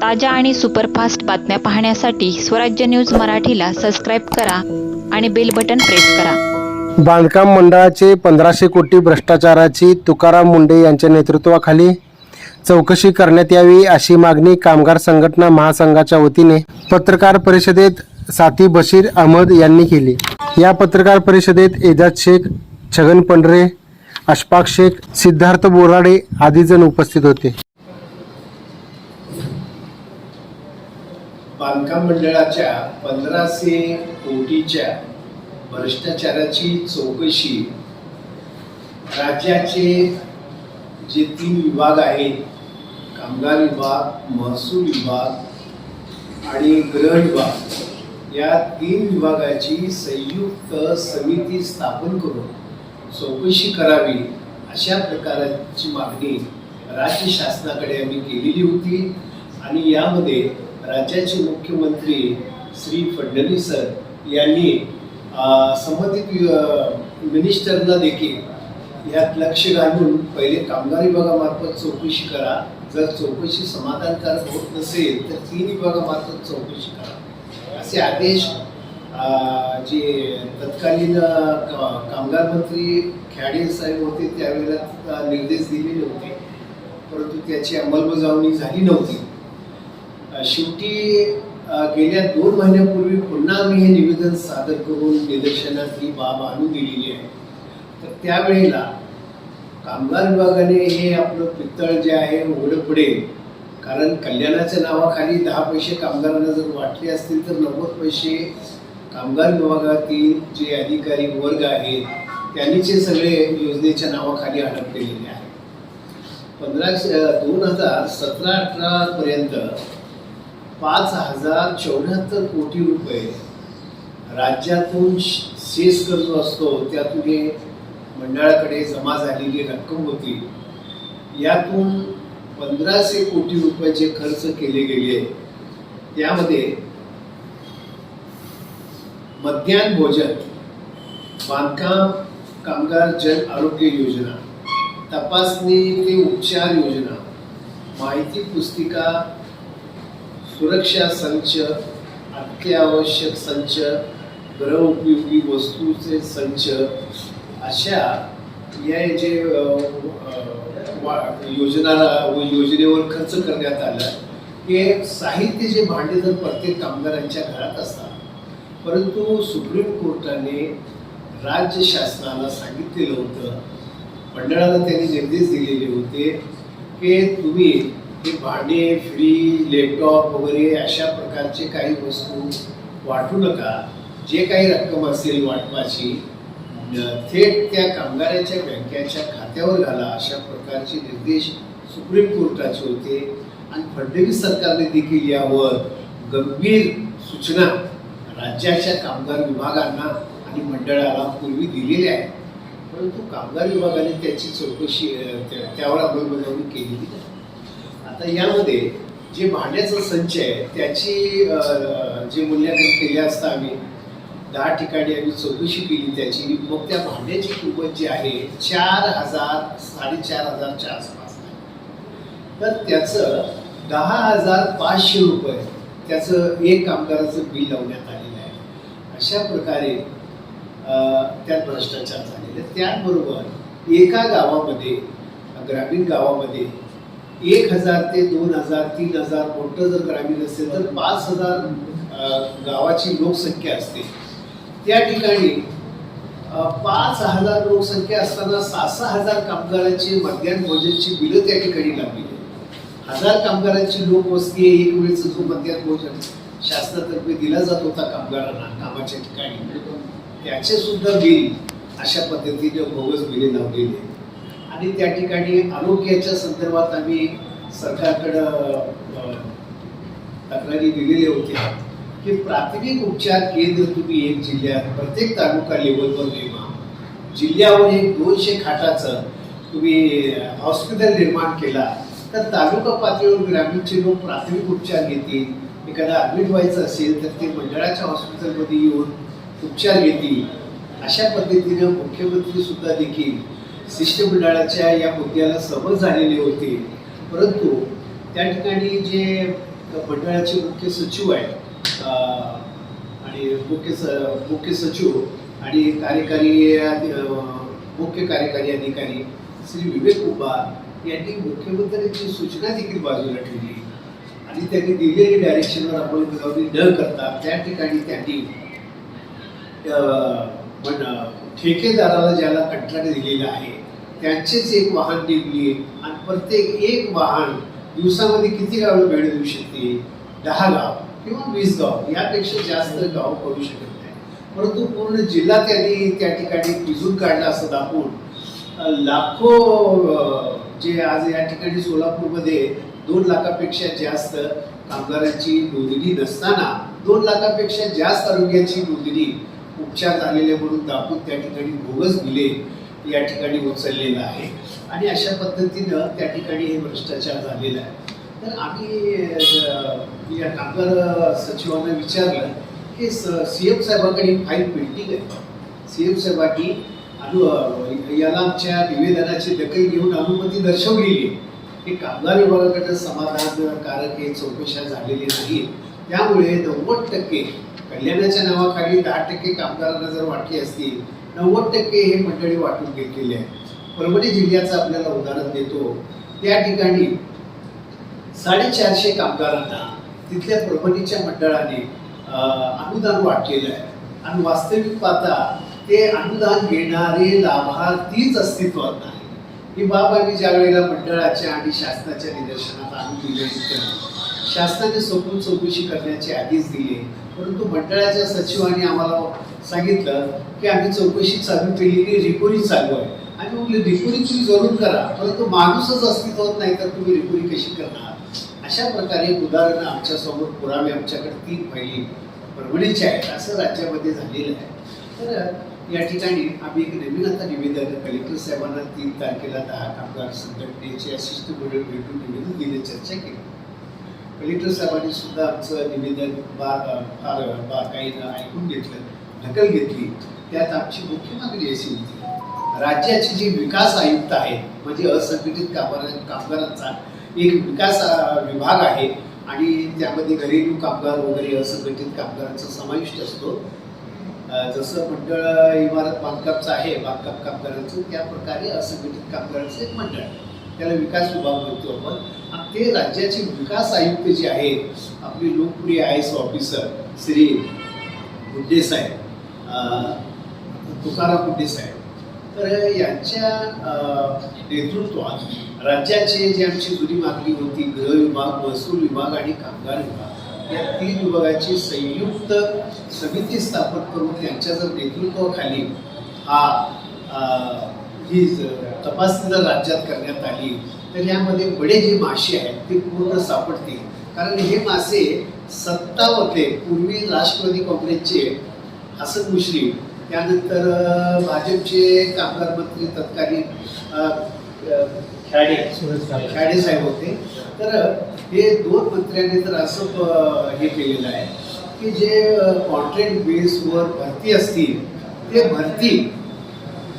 ताज्या आणि सुपरफास्ट बातम्या पाहण्यासाठी स्वराज्य न्यूज मराठीला सबस्क्राईब करा आणि बेल बटन प्रेस करा. बांधकाम मंडळाचे पंधराशे कोटी भ्रष्टाचाराची तुकाराम मुंडे यांच्या नेतृत्वाखाली चौकशी करण्यात यावी अशी मागणी कामगार संघटना महासंघाच्या वतीने पत्रकार परिषदेत साथी बशीर अहमद यांनी केली. या पत्रकार परिषदेत एजाज शेख छगन पंढरे अशफाक शेख सिद्धार्थ बोराडे आदी जण उपस्थित होते. बांधकाम मंडळाच्या पंधराशे कोटीच्या भ्रष्टाचाराची चौकशी राज्याचे जे तीन विभाग आहेत कामगार विभाग महसूल विभाग आणि गृह विभाग या तीन विभागाची संयुक्त समिती स्थापन करून चौकशी करावी अशा प्रकारची मागणी राज्य शासनाकडे आम्ही केलेली होती आणि यामध्ये राज्याचे मुख्यमंत्री श्री फडणवीस सर यांनी संबंधित मिनिस्टरला देखील यात लक्ष घालून पहिले कामगार विभागामार्फत चौकशी करा. जर चौकशी समाधानकारक होत नसेल तर तीन विभागामार्फत चौकशी करा. असे आदेश जे तत्कालीन का- कामगार मंत्री खेडे साहेब होते त्यावेळेला निर्देश दिलेले होते. परंतु त्याची अंमलबजावणी झाली नव्हती. शेवटी गेल्या दोन महिन्यापूर्वी पुन्हा आम्ही हे निवेदन सादर करून निदर्शनास ही बाब आणून दिलेली आहे. तर त्यावेळेला कामगार विभागाने हे आपलं पितळ जे आहे उघडं पडेल. कारण कल्याणाच्या नावाखाली दहा पैसे कामगारांना जर वाटले असतील तर नव्वद पैसे कामगार विभागातील जे अधिकारी वर्ग आहेत त्यांनीच हे सगळे योजनेच्या नावाखाली अडकलेले आहे पंधराशे दोन हजार सतरा अठरापर्यंत पाच हजार चौऱ्याहत्तर कोटी रुपये राज्यातून श- शेष कर्ज असतो त्यातून हे मंडळाकडे जमा झालेली रक्कम होती. यातून पंधराशे कोटी रुपयाचे खर्च केले गेले त्यामध्ये मध्यान्ह भोजन बांधकाम कामगार जन आरोग्य योजना तपासणी ते उपचार योजना माहिती पुस्तिका सुरक्षा संच अत्यावश्यक संच गृहउपयोगी वस्तूचे संच अशा या जे योजना योजनेवर खर्च करण्यात आला हे साहित्य जे भांडे जर प्रत्येक कामगारांच्या घरात असतात परंतु सुप्रीम कोर्टाने राज्य शासनाला सांगितलेलं होतं मंडळाला त्यांनी निर्देश दिलेले होते की तुम्ही हे भांडे फ्रीज लॅपटॉप वगैरे अशा प्रकारचे काही वस्तू वाटू नका. जे काही रक्कम असेल वाटपाची थेट त्या कामगाराच्या बँकेच्या खात्यावर घाला अशा प्रकारचे निर्देश सुप्रीम कोर्टाचे होते. आणि फडणवीस सरकारने देखील यावर गंभीर सूचना राज्याच्या कामगार विभागांना आणि मंडळाला पूर्वी दिलेल्या आहेत. परंतु कामगार विभागाने त्याची चौकशी त्या- त्यावर अंमलबजावणी केलेली नाही. आता यामध्ये जे भांड्याचा संच आहे त्याची जे मूल्यांकन केले असता आम्ही दहा ठिकाणी आम्ही चौकशी केली त्याची. मग त्या भांड्याची किंमत जी आहे चार हजार साडेचार हजारच्या आसपास आहे. तर त्याचं दहा हजार पाचशे रुपये त्याचं एक कामगाराचं बिल लावण्यात आलेलं आहे. अशा प्रकारे त्यात भ्रष्टाचार झालेले आहेत. त्याचबरोबर एका गावामध्ये ग्रामीण गावामध्ये एक हजार ते दोन हजार तीन हजार मोठं जर ग्रामीण असेल तर पाच हजार गावाची लोकसंख्या असते. त्या ठिकाणी पाच हजार लोकसंख्या असताना सहा सहा हजार कामगारांची मध्यान्ह भोजनची बिलं त्या ठिकाणी लागली हजार कामगारांची लोकवस्ती आहे एक वेळेचा जो मध्यान्ह भोजन शासनातर्फे दिला जात होता कामगारांना कामाच्या ठिकाणी. त्याचे सुद्धा बिल अशा पद्धतीने बोगस बिले लावलेली आहेत. आणि त्या ठिकाणी आरोग्याच्या संदर्भात आम्ही सरकारकडं तक्रारी दिलेल्या होत्या की प्राथमिक उपचार केंद्र तुम्ही एक जिल्ह्यात प्रत्येक तालुका लेवलवर निर्माण जिल्ह्यावर एक दोनशे खाटाचं तुम्ही हॉस्पिटल निर्माण केला तर तालुका पातळीवर ग्रामीणचे लोक प्राथमिक उपचार घेतील. एखादा ॲडमिट व्हायचं असेल तर ते मंडळाच्या हॉस्पिटलमध्ये येऊन उपचार घेतील. अशा पद्धतीनं मुख्यमंत्री सुद्धा देखील शिष्टमंडळाच्या या मुद्द्याला समज झालेली होती. परंतु त्या ठिकाणी जे मंडळाचे मुख्य सचिव आहेत आणि मुख्य स मुख्य सचिव आणि कार्यकारी मुख्य कार्यकारी अधिकारी श्री विवेक कुमार यांनी मुख्यमंत्र्यांची सूचना देखील बाजूला ठेवली. आणि त्यांनी दिलेली डायरेक्शनवर अंमलबजावणी न करता त्या ठिकाणी त्यांनी ठेकेदाराला ज्याला कंत्राट दिलेलं आहे त्यांचेच एक वाहन नेमली आणि प्रत्येक एक वाहन दिवसामध्ये किती गावं भेट देऊ शकते? दहा गाव किंवा वीस गाव यापेक्षा जास्त गाव पडू शकत नाही. परंतु पूर्ण जिल्हा त्यांनी त्या ठिकाणी पिजून काढला असं दाखवून लाखो जे आज या ठिकाणी सोलापूरमध्ये दोन लाखापेक्षा जास्त कामगारांची नोंदणी नसताना दोन लाखापेक्षा जास्त आरोग्याची नोंदणी उपचार आलेले म्हणून दाखवून त्या ठिकाणी बोगस दिले या ठिकाणी उचललेलं आहे. आणि अशा पद्धतीनं त्या ठिकाणी हे भ्रष्टाचार झालेला आहे. तर आम्ही या कामगार सचिवांना विचारलं की सी एम साहेबांकडे फाईल पेंटिंग आहे सी एम साहेबांनी अनु याला आमच्या निवेदनाची दखल घेऊन अनुमती दर्शवलेली आहे. की कामगार विभागाकडे समाधानकारक हे चौकशा झालेली नाही त्यामुळे नव्वद टक्के कल्याणाच्या नावाखाली दहा टक्के कामगारांना जर वाटली असतील नव्वद टक्के हे मंडळी वाटून घेतलेले आहे परभणी जिल्ह्याचं आपल्याला उदाहरण देतो. त्या ठिकाणी साडेचारशे कामगारांना तिथल्या परभणीच्या मंडळाने अनुदान वाटलेलं आहे. आणि वास्तविक पाहता ते अनुदान घेणारे लाभार्थीच अस्तित्वात नाही ही बाब आम्ही ज्या वेळेला मंडळाच्या आणि शासनाच्या निदर्शनात आणून दिले शासनाने सोपून चौकशी करण्याचे आदेश दिले. परंतु मंडळाच्या सचिवांनी आम्हाला सांगितलं की आम्ही चौकशी चालू केलेली रिपोरी चालू आहे. आणि म्हणले रिपोरी तुम्ही जरूर करा परंतु माणूसच अस्तित्वात नाही तर तुम्ही रिपोरी कशी करणार? अशा प्रकारे उदाहरणं आमच्यासमोर पुरावे आमच्याकडे तीन पहिली परभणीचे आहेत असं राज्यामध्ये झालेलं आहे. तर या ठिकाणी आम्ही एक नवीन आता निवेदन कलेक्टर साहेबांना तीन तारखेला दहा कामगार संघटनेचे अशिष्ट मंडळ भेटून निवेदन दिले चर्चा केली. कलेक्टर साहेबांनी सुद्धा आमचं निवेदन बार फार बारकाईनं ऐकून घेतलं दखल घेतली. त्यात आमची मुख्य मागणी अशी होती. राज्याचे जे विकास आयुक्त आहेत म्हणजे असंघटित कामगार कामगारांचा एक विकास विभाग आहे आणि त्यामध्ये घरेलू कामगार वगैरे असंघटित कामगारांचा समाविष्ट असतो. जसं मंडळ इमारत बांधकामचं आहे बांधकाम कामगारांचं त्या प्रकारे असंघटित कामगारांचं एक मंडळ आहे. त्याला विकास विभाग म्हणतो आपण. ते राज्याचे विकास आयुक्त जे आहेत आपले लोकप्रिय आय एस ऑफिसर श्री गुड्डे साहेब तुकाराम गुड्डे साहेब. तर यांच्या नेतृत्वात राज्याचे जे आमची जुनी मागणी होती गृह विभाग महसूल विभाग आणि कामगार विभाग या तीन विभागाची संयुक्त समिती स्थापन करून त्यांच्या जर नेतृत्वाखाली हा ही तपासणी जर राज्यात करण्यात आली तर यामध्ये बडे जे मासे आहेत ते पूर्ण सापडतील. कारण हे मासे सत्ता होते. पूर्वी राष्ट्रवादी काँग्रेसचे हसन मुश्रीफ त्यानंतर भाजपचे कामगार मंत्री तत्कालीन खेळाडे खेळाडे साहेब होते. तर हे दोन मंत्र्यांनी तर असं हे केलेलं आहे की जे कॉन्ट्रॅक्ट बेसवर भरती असतील ते भरती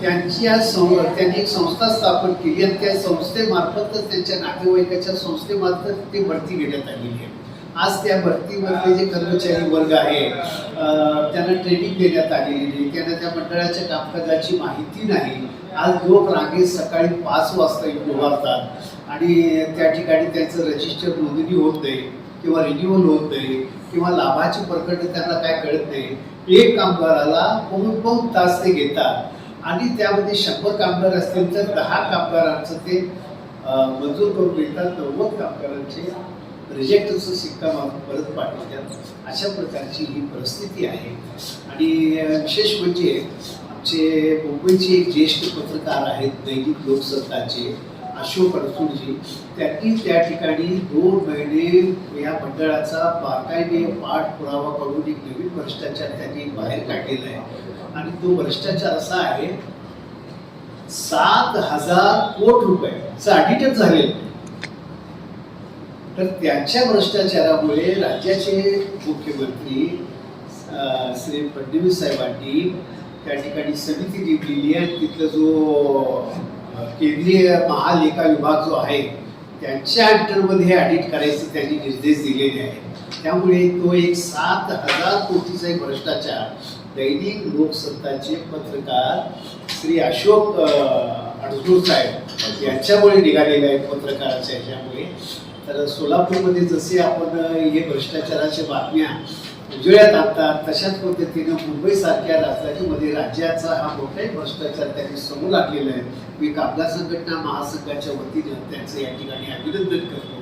त्यांच्या सं त्यांनी एक संस्था स्थापन केली आणि त्या संस्थेमार्फतच त्यांच्या नातेवाईकाच्या संस्थेमार्फत ते भरती घेण्यात आलेली आहे. आज त्या भरतीमधले जे कर्मचारी वर्ग आहे त्यांना ट्रेनिंग देण्यात आलेली नाही. त्यांना त्या मंडळाच्या कामकाजाची माहिती नाही. आज लोक रांगेत सकाळी पाच वाजता येऊन उभारतात आणि त्या ठिकाणी त्यांचं रजिस्टर नोंदणी होत नाही किंवा रिन्युअल होत नाही किंवा लाभाची प्रकट त्यांना काय कळत नाही. एक कामगाराला पाऊण पाऊण तास ते घेतात. आणि त्यामध्ये शंभर कामगार असतील तर दहा कामगारांचं ते मंजूर करून मिळतात नव्वद कामगारांचे रिजेक्टचं शिक्का मारून परत पाठवतात. अशा प्रकारची ही परिस्थिती आहे. आणि विशेष म्हणजे आमचे मुंबईचे एक ज्येष्ठ पत्रकार आहेत दैनिक लोकसत्ताचे. अशोक अडसूळजी त्यांनी त्या ठिकाणी दोन महिने या मंडळाचा बारकाईने पाठपुरावा करून एक नवीन भ्रष्टाचार त्यांनी बाहेर काढलेला आहे. आणि तो भ्रष्टाचार असा आहे सात हजार कोट रुपये ऑडिटच झालेलं तर त्यांच्या भ्रष्टाचारामुळे राज्याचे मुख्यमंत्री श्री फडणवीस साहेबांनी त्या ठिकाणी समिती नेमलेली आहे. तिथला जो केंद्रीय महालेखा विभाग जो आहे त्यांच्या अंडरमध्ये हे ऑडिट करायचे त्यांनी निर्देश दिलेले आहेत. त्यामुळे तो एक सात हजार कोटीचा एक भ्रष्टाचार दैनिक लोकसत्ताचे पत्रकार श्री अशोक अडसूळ साहेब यांच्यामुळे निघालेले आहेत पत्रकाराच्या ह्याच्यामुळे. तर सोलापूरमध्ये जसे आपण हे भ्रष्टाचाराच्या बातम्या उजळ्यात आणतात तशाच पद्धतीनं मुंबईसारख्या राजधानीमध्ये राज्याचा हा मोठाही भ्रष्टाचार त्यांनी समोर आणलेला आहे. मी कामगार संघटना महासंघाच्या वतीनं त्यांचं या ठिकाणी अभिनंदन करतो.